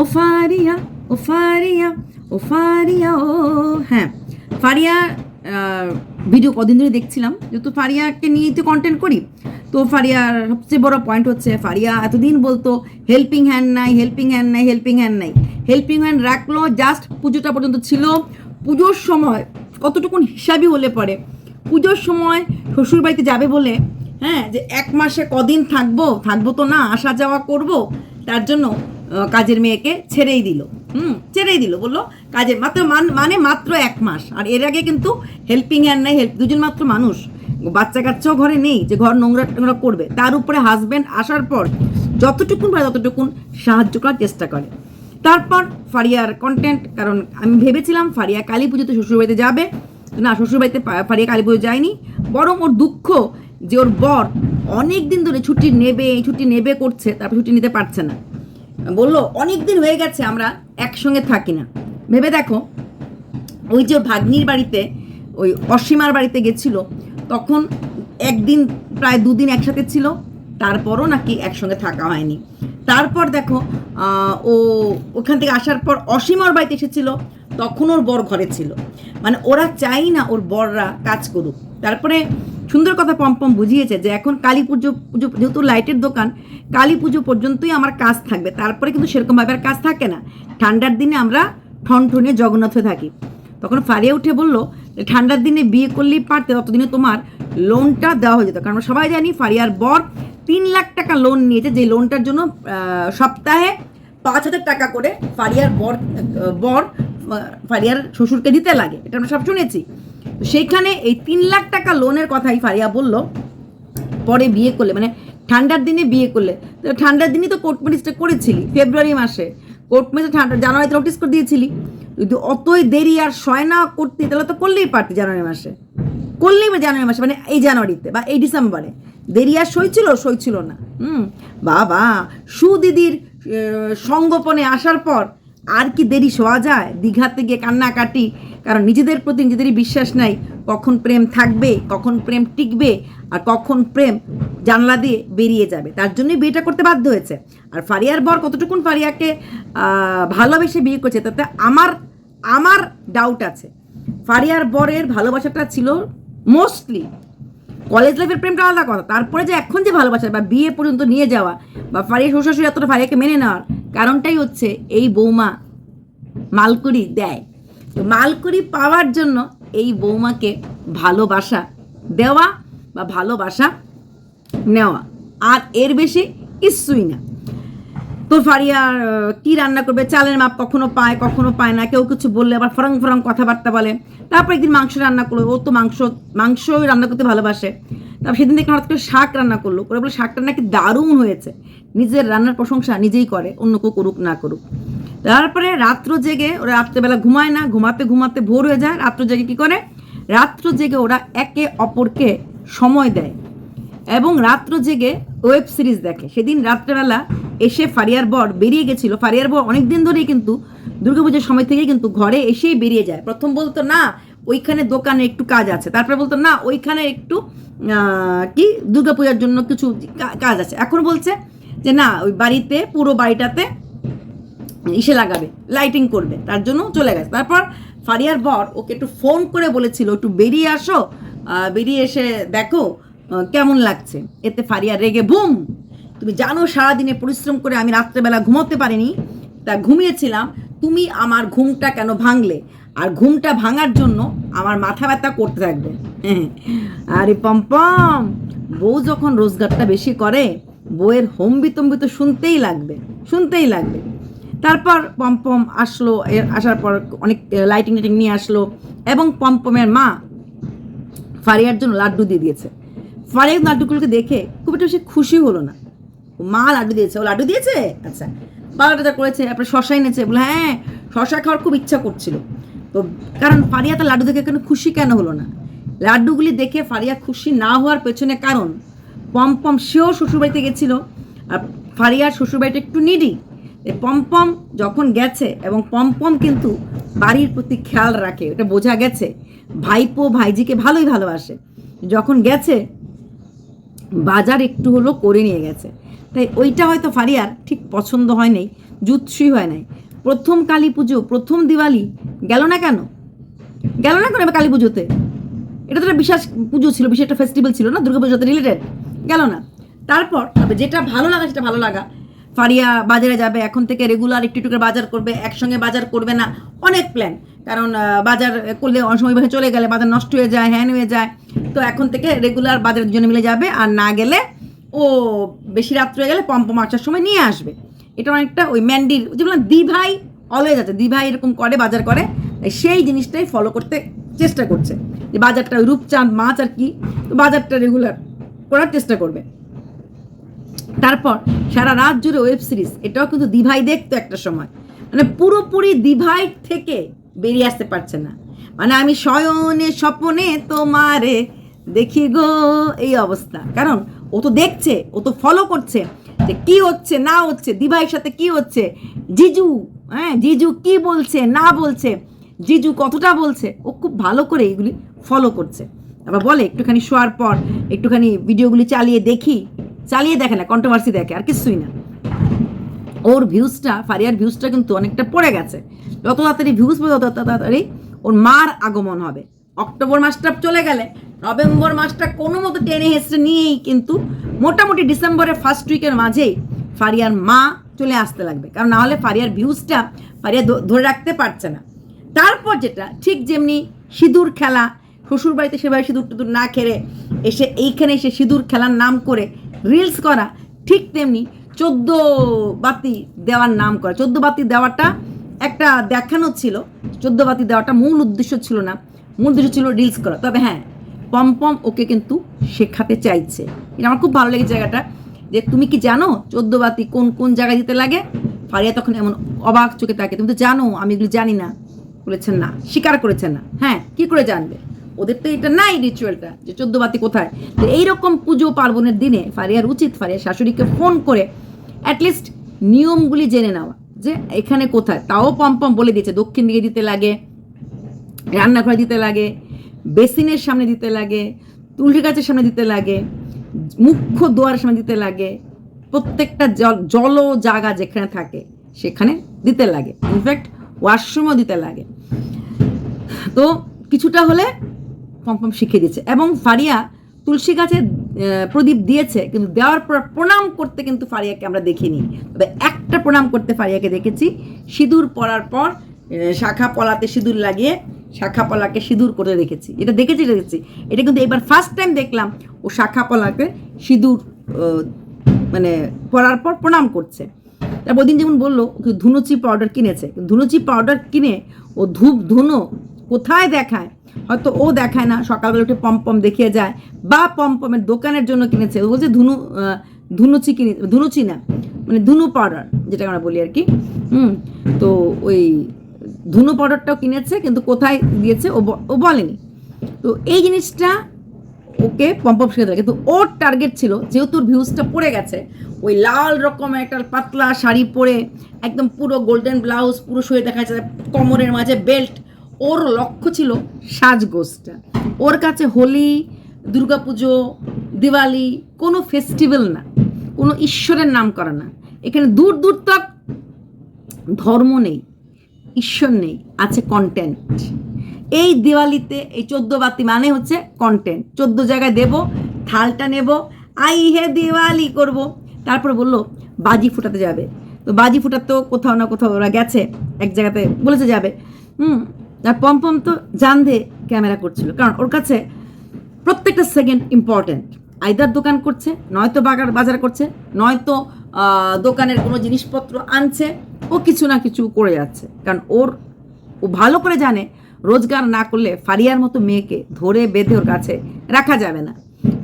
ও ফারিয়া ও ফারিয়া ও ফারিয়া ও হ্যাঁ। ফারিয়া ভিডিও কদিন ধরে দেখছিলাম। যেহেতু ফারিয়াকে নিয়ে তো কন্টেন্ট করি, তো ফারিয়ার সবচেয়ে বড় পয়েন্ট হচ্ছে, ফারিয়া এতদিন বলতো হেল্পিং হ্যান্ড নাই হেল্পিং হ্যান্ড নাই হেল্পিং হ্যান্ড নাই। হেল্পিং হ্যান্ড রাখল জাস্ট পুজোটা পর্যন্ত ছিল। পুজোর সময় কতটুকুন হিসাবই হলে পরে। পুজোর সময় শ্বশুরবাড়িতে যাবে বলে হ্যাঁ যে এক মাসে কদিন থাকব থাকব তো না, আসা যাওয়া করব, তার জন্য কাজের মেয়েকে ছেড়েই দিল। হুম, ছেড়েই দিল। বলল, কাজের মাত্র মান- মাত্র এক মাস। আর এর আগে কিন্তু হেল্পিং হ্যান্ড নাই হেল্প দুজন মাত্র মানুষ। বাচ্চা কাচ্চাও ঘরে নেই, যে ঘর নোংরা টোংরা করবে। তার উপরে হাজব্যান্ড আসার পর যতটুকুন পারে ততটুকুন সাহায্য করার চেষ্টা করে। তারপর ফারিয়ার কন্টেন্ট কারণ আমি ভেবেছিলাম ফারিয়া কালী পুজোতে শ্বশুরবাড়িতে যাবে। না শ্বশুরবাড়িতে ফারিয়া কালী পুজো যায়নি। বরং ওর দুঃখ যে ওর বর অনেক দিন ধরে ছুটি নেবে ছুটি নেবে করছে, তারপর ছুটি নিতে পারছে না। বলল অনেক দিন হয়ে গেছে, আমরা একসঙ্গে থাকি না। ভেবে দেখো, ওই যে ভাগ্নির বাড়িতে, ওই অসীমার বাড়িতে গেছিল, তখন একদিন, প্রায় দুদিন একসাথে ছিল, তারপরও নাকি একসঙ্গে থাকা হয়নি। তারপর দেখো ও ওখান থেকে আসার পর অসীমার বাড়িতে এসেছিল, তখন ওর বর ঘরে ছিল। মানে ওরা চাই না ওর বররা কাজ করুক। তারপরে সুন্দর কথা পম্পম বুঝিয়েছে যে এখন কালী পুজো পুজো, যেহেতু লাইটের দোকান, কালী পুজো পর্যন্তই আমার কাজ থাকবে। তারপরে কিন্তু সেরকমভাবে আর কাজ থাকে না। ঠান্ডার দিনে আমরা ঠনঠনে জগন্নাথ থাকি। তখন ফারিয়ে উঠে বলল, ঠান্ডার দিনে বিয়ে করলেই পারতে, ততদিনে তোমার লোনটা দেওয়া হয়ে যেত। কারণ আমরা সবাই জানি ফারিয়ার বর তিন লাখ টাকা লোন নিয়েছে, যে লোনটার জন্য সপ্তাহে পাঁচ হাজার টাকা করে ফারিয়ার বর বর ফারিয়ার শ্বশুরকে দিতে লাগে। এটা আমরা সব শুনেছি। সেইখানে এই তিন লাখ টাকা লোনের কথাই ফারিয়া বলল, পরে বিয়ে করলে মানে ঠান্ডার দিনে বিয়ে করলে। ঠান্ডার দিনই তো কোর্ট ম্যারেজটা করেছিলি ফেব্রুয়ারি মাসে। কোর্ট ম্যারেজ ঠান্ডা, জানুয়ারিতে নোটিস করে দিয়েছিলি। যদি অতই দেরি আর সয় না করতে, তাহলে তো করলেই পারতি জানুয়ারি মাসে। করলেই বা জানুয়ারি মাসে মানে এই জানুয়ারিতে বা এই ডিসেম্বরে। দেরি আর সইছিল সইছিল না। হুম, বাবা, সুদিদির সঙ্গোপনে আসার পর আর কি দেরি শোয়া যায়? দীঘাতে গিয়ে কান্নাকাটি। কারণ নিজেদের প্রতি নিজেদেরই বিশ্বাস নাই। কখন প্রেম থাকবে, কখন প্রেম টিকবে, আর কখন প্রেম জানলা দিয়ে বেরিয়ে যাবে। তার জন্যই বিয়েটা করতে বাধ্য হয়েছে। আর ফারিয়ার বর কতটুকুন ফারিয়াকে ভালোবেসে বিয়ে করছে তাতে আমার আমার ডাউট আছে। ফারিয়ার বরের ভালোবাসাটা ছিল মোস্টলি কলেজ লাইফের প্রেমটা আলাদা কথা। তারপরে যে এখন যে ভালোবাসা বা বিয়ে পর্যন্ত নিয়ে যাওয়া বা ফারিয়া শ্বশুর এতটা ফারিয়াকে মেনে নেওয়ার কারণটাই হচ্ছে এই বৌমা মালকুড়ি দেয়। তো মালকুড়ি পাওয়ার জন্য এই বৌমাকে ভালোবাসা দেওয়া বা ভালোবাসা নেওয়া। আর এর বেশি কিছুই না। তো ফারিয়ার কি রান্না করবে? চালের মাপ কখনো পায় কখনো পায় না। কেউ কিছু বললে আবার ফরং ফরং কথাবার্তা বলে। তারপর একদিন মাংস রান্না করল। ও তো মাংস, মাংসই রান্না করতে ভালোবাসে। তারপর সেদিন দেখে হঠাৎ করে শাক রান্না করল। করে বলে শাকটা নাকি দারুণ হয়েছে। নিজের রান্নার প্রশংসা নিজেই করে, অন্য কেউ করুক না করুক। তারপরে রাত্র জেগে ওরা রাত্রেবেলা ঘুমায় না, ঘুমাতে ঘুমাতে ভোর হয়ে যায়। রাত্র জেগে কি করে? রাত্র জেগে ওরা একে অপরকে সময় দেয়। এবং রাত্র জেগে ওয়েব সিরিজ দেখে। সেদিন রাত্রেবেলা এসে ফারিয়ার বর বেরিয়ে গেছিল। ফারিয়ার বর অনেক দিন ধরেই কিন্তু দুর্গাপুজোর সময় থেকেই কিন্তু ঘরে এসেই বেরিয়ে যায়। প্রথম বলতো, না, ওইখানে দোকানে একটু কাজ আছে। তারপরে বলতো, না, ওইখানে একটু কি, দুর্গাপূজার জন্য কিছু কাজ আছে। এখন বলছে যে, না, ওই বাড়িতে, পুরো বাড়িটাতে ইসে লাগাবে, লাইটিং করবে। তার জন্য চলে গেছে। তারপর ফারিয়ার বর ওকে একটু ফোন করে বলেছিল, একটু বেরিয়ে আসো। বেরিয়ে এসে দেখো কেমন লাগছে? এতে ফারিয়া রেগে বুম! তুমি জানো সারাদিনে পরিশ্রম করে আমি রাত্রেবেলা ঘুমোতে পারিনি, তা ঘুমিয়েছিলাম। তুমি আমার ঘুমটা কেন ভাঙলে? আর ঘুমটা ভাঙার জন্য আমার মাথা ব্যথা করতে থাকবে। আরে পম্পম বউ যখন রোজগারটা বেশি করে, বউয়ের হোম বিতম্বি তো শুনতেই লাগবে শুনতেই লাগবে। তারপর পম্পম আসলো এর আসার পর অনেক লাইটিং টাইটিং নিয়ে আসলো, এবং পম্পমের মা ফারিয়ার জন্য লাড্ডু দিয়ে দিয়েছে। ফারিয়া লাড্ডুগুলোকে দেখে খুব একটা বেশি খুশি হলো না। মা লাড্ডু দিয়েছে, ও লাড্ডু দিয়েছে? আচ্ছা বাবাটা যা করেছে, তারপরে শশা এনেছে, বলে হ্যাঁ শশা খাওয়ার খুব ইচ্ছা করছিল। তো কারণ ফারিয়া তো লাড্ডু দেখে কেন খুশি কেন হলো না? লাড্ডুগুলি দেখে ফারিয়া খুশি না হওয়ার পেছনে কারণ, পম্পম সেও শ্বশুরবাড়িতে গেছিল, আর ফারিয়ার শ্বশুরবাড়িটা একটু নিডি পম্পম যখন গেছে, এবং পম্পম কিন্তু বাড়ির প্রতি খেয়াল রাখে, এটা বোঝা গেছে। ভাইপো ভাইজিকে ভালোই ভালোবাসে। যখন গেছে বাজার একটু হলো করে নিয়ে গেছে। তাই ওইটা হয়তো ফারিয়ার ঠিক পছন্দ হয় নাই, জুৎসুই হয় নাই। প্রথম কালী পুজো, প্রথম দিওয়ালি, গেল না কেন? গেল না কেন কালী পুজোতে? এটা তো একটা বিশেষ পুজো ছিল, বিশেষ একটা ফেস্টিভ্যাল ছিল না দুর্গা পুজোতে রিলেটেড গেল না। তারপর তবে যেটা ভালো লাগা সেটা ভালো লাগা। ফারিয়া বাজারে যাবে, এখন থেকে রেগুলার একটু একটু করে বাজার করবে, একসঙ্গে বাজার করবে না, অনেক প্ল্যান কারণ বাজার করলে অনেক সময় চলে গেলে বাজার নষ্ট হয়ে যায়, হ্যান হয়ে যায়। তো এখন থেকে রেগুলার বাজারের জন্য মিলে যাবে, আর না গেলে ও বেশি রাত্রে হয়ে গেলে পম্পম আসার সময় নিয়ে আসবে। এটা অনেকটা ওই ম্যান্ডির যে বললাম দি ভাই অলওয়েজ আছে দি ভাই এরকম করে, বাজার করে। সেই জিনিসটাই ফলো করতে চেষ্টা করছে। যে বাজারটা রূপচাঁদ মাছ আর কি, তো বাজারটা রেগুলার করার চেষ্টা করবে। তারপর সারা রাত জুড়ে ওয়েব সিরিজ এটাও কিন্তু দিভাই দেখতো একটা সময়। মানে পুরোপুরি দিভাই থেকে বেরিয়ে আসতে পারছে না। মানে আমি শয়নে স্বপনে তোমারে দেখি গো, এই অবস্থা। কারণ ও তো দেখছে, ও তো ফলো করছে যে কি হচ্ছে, না হচ্ছে দিভাইয়ের সাথে কি হচ্ছে, জিজু হ্যাঁ জিজু কি বলছে, না বলছে, জিজু কতটা বলছে, ও খুব ভালো করে এইগুলি ফলো করছে। আবার বলে, একটুখানি শোয়ার পর, একটুখানি ভিডিওগুলি চালিয়ে দেখি চালিয়ে দেখে না কন্ট্রোভার্সি দেখে, আর কিছুই না। ওর ভিউজটা ফারিয়ার ভিউজটা কিন্তু অনেকটা পড়ে গেছে। যত তাড়াতাড়ি ভিউজ পড়বে তত তাড়াতাড়ি ওর মার আগমন হবে। অক্টোবর মাসটা চলে গেলে নভেম্বর মাসটা কোনো মতো টেনে হেসড়ে নিয়েই কিন্তু মোটামুটি ডিসেম্বরের ফার্স্ট উইকের মাঝেই ফারিয়ার মা চলে আসতে লাগবে। কারণ না হলে ফারিয়ার ভিউজটা ফারিয়া ধরে রাখতে পারছে না। তারপর যেটা, ঠিক যেমনি সিঁদুর খেলা শ্বশুর বাড়িতে সেভাবে সিঁদুর টুদুর না খেলে এসে এইখানে এসে সিঁদুর খেলার নাম করে রিলস করা, ঠিক তেমনি চোদ্দ বাতি দেওয়ার নাম করা। চোদ্দ বাতি দেওয়াটা একটা দেখানো ছিল, চোদ্দ বাতি দেওয়াটা মূল উদ্দেশ্য ছিল না, মূল উদ্দেশ্য ছিল রিলস করা। তবে হ্যাঁ পম্পম ওকে কিন্তু শেখাতে চাইছে। এটা আমার খুব ভালো লেগেছে জায়গাটা, যে তুমি কি জানো চোদ্দ বাতি কোন কোন জায়গায় দিতে লাগে? ফারিয়া তখন এমন অবাক চোখে তাকে তুমি তো জানো, আমি এগুলো জানি না, বলেছেন না, স্বীকার করেছেন না। হ্যাঁ কি করে জানবে? ওদের তো এটা নাই রিচুয়ালটা যে চোদ্দ বাতি কোথায়? তো এইরকম পুজো পার্বণের দিনে ফারিয়ার উচিত ফারিয়ার শাশুড়িকে ফোন করে অ্যাটলিস্ট নিয়মগুলি জেনে নেওয়া, যে এখানে কোথায়? তাও পম্পম বলে দিয়েছে, দক্ষিণ দিকে দিতে লাগে, রান্নাঘরে দিতে লাগে, বেসিনের সামনে দিতে লাগে, তুলসী গাছের সামনে দিতে লাগে, মুখ্য দোয়ারের সামনে দিতে লাগে, প্রত্যেকটা জল জল জায়গা যেখানে থাকে সেখানে দিতে লাগে। ইনফ্যাক্ট ওয়াশরুমও দিতে লাগে। তো কিছুটা হলে পম্পম শিখিয়ে দিয়েছে। এবং ফারিয়া তুলসী গাছে প্রদীপ দিয়েছে, কিন্তু দেওয়ার পর প্রণাম করতে কিন্তু ফারিয়াকে আমরা দেখিনি। তবে একটা প্রণাম করতে ফারিয়াকে দেখেছি। সিঁদুর পরার পর শাখা পলাতে সিঁদুর লাগিয়ে শাখা পলাকে সিঁদুর করে রেখেছি। এটা দেখেছি দেখেছি। এটা কিন্তু এবার ফার্স্ট টাইম দেখলাম, ও শাখা পলাকে সিঁদুর মানে পরার পর প্রণাম করছে। তারপর ওদিন যেমন বলল ধুনুচি পাউডার কিনেছে। ধুনুচি পাউডার কিনে ও ধূপ ধুনো কোথায় দেখায়? হয়তো ও দেখায় না, সকালবেলা উঠে পম্পম দেখিয়ে যায়, বা পম্পমের দোকানের জন্য কিনেছে, ও বলছে ধুনু ধুনুচি কিনে, ধুনুচি না মানে ধুনু পাউডার যেটা আমরা বলি আর কি, হুম, তো ওই ধুনু পাউডারটাও কিনেছে, কিন্তু কোথায় দিয়েছে, ও ও বলেনি। তো এই জিনিসটা ওকে পম্পম শিখে দেবে কিন্তু ওর টার্গেট ছিল, যেহেতু ভিউজটা পড়ে গেছে, ওই লাল রকমের একটা পাতলা শাড়ি পরে, একদম পুরো গোল্ডেন ব্লাউজ পুরো শুয়ে দেখা যাচ্ছে কোমরের মাঝে বেল্ট ওর লক্ষ্য ছিল সাজগোজটা। ওর কাছে হোলি, দুর্গাপুজো, দিওয়ালি কোনো ফেস্টিভ্যাল না, কোনো ঈশ্বরের নাম করা না। এখানে দূর দূর তক ধর্ম নেই, ঈশ্বর নেই, আছে কন্টেন্ট এই দিওয়ালিতে, এই চোদ্দ বাতি মানে হচ্ছে কন্টেন্ট চোদ্দ জায়গায় দেব, থালটা নেব আই হে দিওয়ালি করব। তারপর বলল, বাজি ফুটাতে যাবে। তো বাজি ফুটাতেও কোথাও না কোথাও ওরা গেছে, এক জায়গাতে বলেছে যাবে। হুম আর পম্পম তো জান জানদে ক্যামেরা করছিল। কারণ ওর কাছে প্রত্যেকটা সেকেন্ড ইম্পর্ট্যান্ট আইদার দোকান করছে, নয়তো বাগার বাজার করছে, নয়তো দোকানের কোনো জিনিসপত্র আনছে, ও কিছু না কিছু করে যাচ্ছে। কারণ ওর, ও ভালো করে জানে, রোজগার না করলে ফারিয়ার মতো মেয়েকে ধরে বেঁধে ওর কাছে রাখা যাবে না।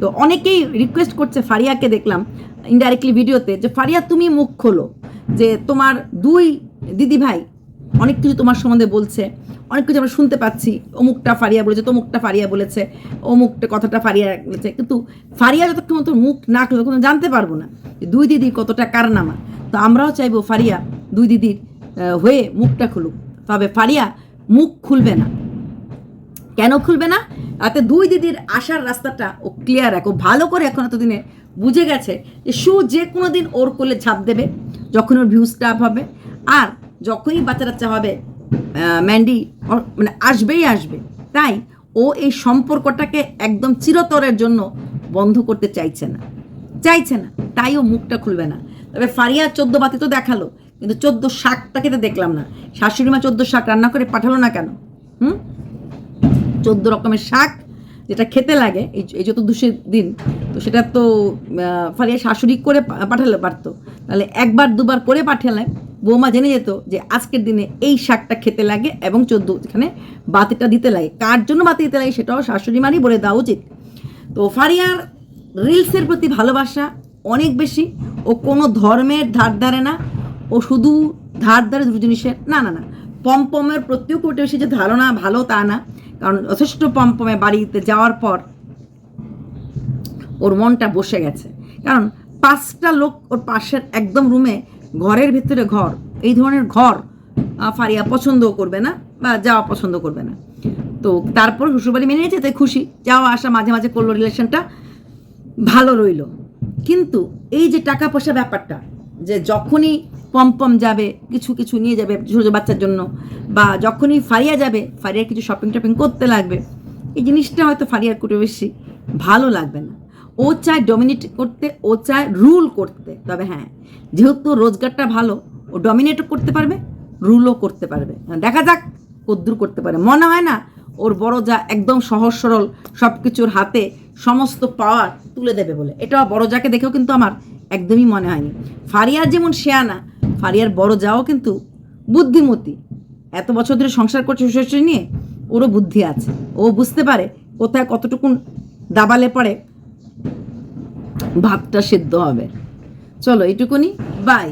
তো অনেকেই রিকোয়েস্ট করছে ফারিয়াকে দেখলাম ইনডাইরেক্টলি ভিডিওতে যে, ফারিয়া, তুমি মুখ খোলো। যে, তোমার দুই দিদি ভাই অনেক কিছু তোমার সম্বন্ধে বলছে, অনেক কিছু আমরা শুনতে পাচ্ছি। অমুকটা ফারিয়া বলেছে, তমুকটা ফারিয়া বলেছে, অমুকটা কথাটা ফারিয়া বলেছে। কিন্তু ফারিয়া যতক্ষণ মতো মুখ না খুলে তখন জানতে পারব না দুই দিদির কতটা কারনামা। তো আমরাও চাইব ফারিয়া দুই দিদির হয়ে মুখটা খুলুক। তবে ফারিয়া মুখ খুলবে না। কেন খুলবে না? তাতে দুই দিদির আসার রাস্তাটা ও ক্লিয়ার রাখো। ভালো করে এখন এতদিনে বুঝে গেছে যে শু যে কোনো দিন ওর কোলে ঝাঁপ দেবে, যখন ওর ভিউজ আপ হবে। আর যখনই বাচ্চা হবে ম্যান্ডি মানে আসবেই আসবে। তাই ও এই সম্পর্কটাকে একদম চিরতরের জন্য বন্ধ করতে চাইছে না। চাইছে না, তাই ও মুখটা খুলবে না। তবে ফারিয়া চোদ্দ বাতি তো দেখাল, কিন্তু চোদ্দ শাকটাকে তো দেখলাম না। শাশুড়ি মা চোদ্দ শাক রান্না করে পাঠালো না কেন? হুম? চোদ্দ রকমের শাক যেটা খেতে লাগে, এই চতুর্দশীর দিন, তো সেটা তো ফারিয়া শাশুড়ি করে পাঠালে পারতো। তাহলে একবার দুবার করে পাঠালে, বৌমা জেনে যেত যে আজকের দিনে এই শাকটা খেতে লাগে এবং চোদ্দ, এখানে বাতিটা দিতে লাগে। কার জন্য বাতি দিতে লাগে সেটাও শাশুড়ি মারই বলে দেওয়া উচিত। তো ফারিয়ার রিলসের প্রতি ভালোবাসা অনেক বেশি, ও কোনো ধর্মের ধার ধারে না, ও শুধু ধার ধারে দুটো জিনিসের, না না না, পমপমের প্রতিও খুব একটা বেশি যে ধারণা ভালো তা না কারণ যথেষ্ট পমপমে বাড়িতে যাওয়ার পর ওর মনটা বসে গেছে। কারণ পাঁচটা লোক ওর পাশের একদম রুমে, ঘরের ভিতরে ঘর, এই ধরনের ঘর ফারিয়া পছন্দও করবে না বা যাওয়া পছন্দ করবে না। তো তারপর শ্বশুরবাড়ি মেনে নিয়েছে, তাই খুশি। যাওয়া আসা মাঝে মাঝে করল, রিলেশনটা ভালো রইল। কিন্তু এই যে টাকা পয়সা ব্যাপারটা, যে যখনই পমপম যাবে, কিছু কিছু নিয়ে যাবে ছোটো ছোটো বাচ্চার জন্য। বা যখনই ফারিয়া যাবে, ফারিয়ার কিছু শপিং টপিং করতে লাগবে। এই জিনিসটা হয়তো ফারিয়ার খুব বেশি ভালো লাগবে না। ও চায় ডমিনেট করতে, ও চায় রুল করতে। তবে হ্যাঁ যেহেতু রোজগারটা ভালো, ও ডমিনেটও করতে পারবে রুলও করতে পারবে। দেখা যাক, কদ্দূর করতে পারে। মনে হয় না, ওর বড় যা একদম সহজ সরল সব কিছুর হাতে সমস্ত পাওয়ার তুলে দেবে বলে। এটা বড় যাকে দেখেও কিন্তু আমার একদমই মনে হয়নি। ফারিয়ার যেমন শেয়ানা ফারিয়ার বড় যাও কিন্তু বুদ্ধিমতী। এত বছর ধরে সংসার করছে শ্বশুর নিয়ে, ওরও বুদ্ধি আছে। ও বুঝতে পারে কোথায় কতটুকুন দাবালে পড়ে। ভাতটা সেদ্ধ হবে। চলো এইটুকুনি বাই